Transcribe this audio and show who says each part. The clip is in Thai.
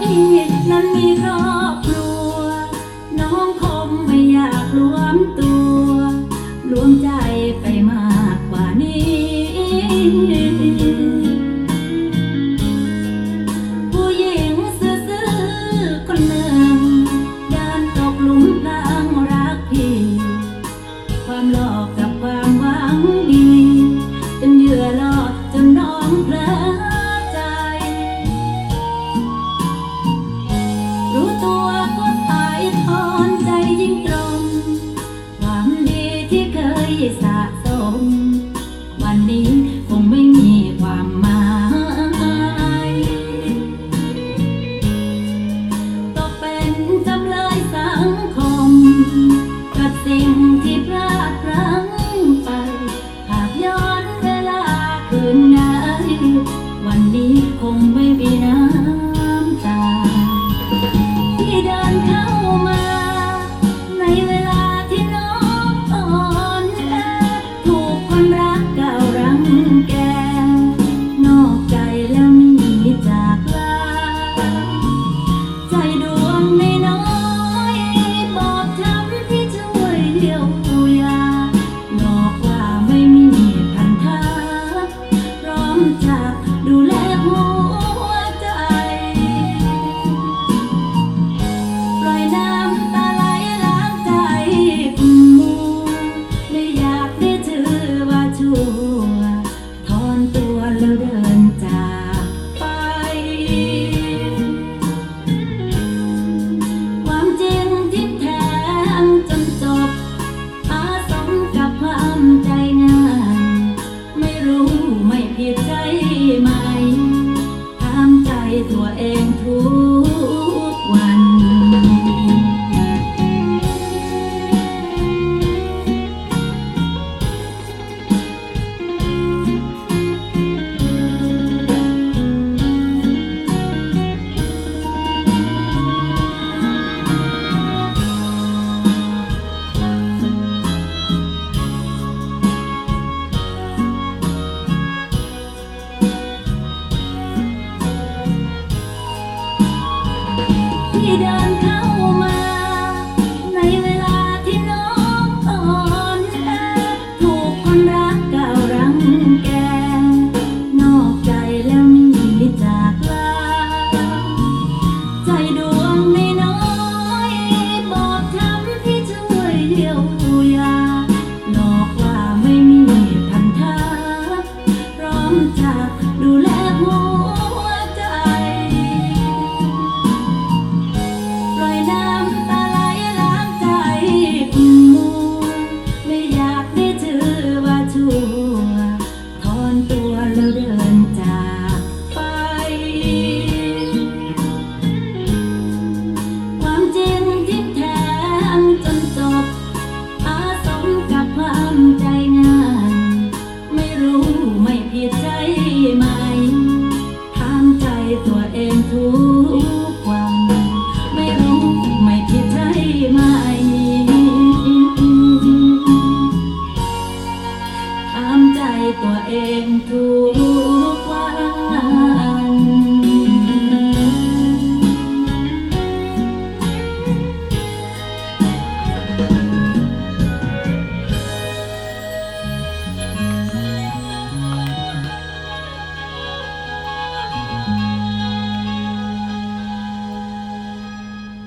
Speaker 1: พี่นั้นมีครอบครัว น้องคมไม่อยากรวมตัว You. You.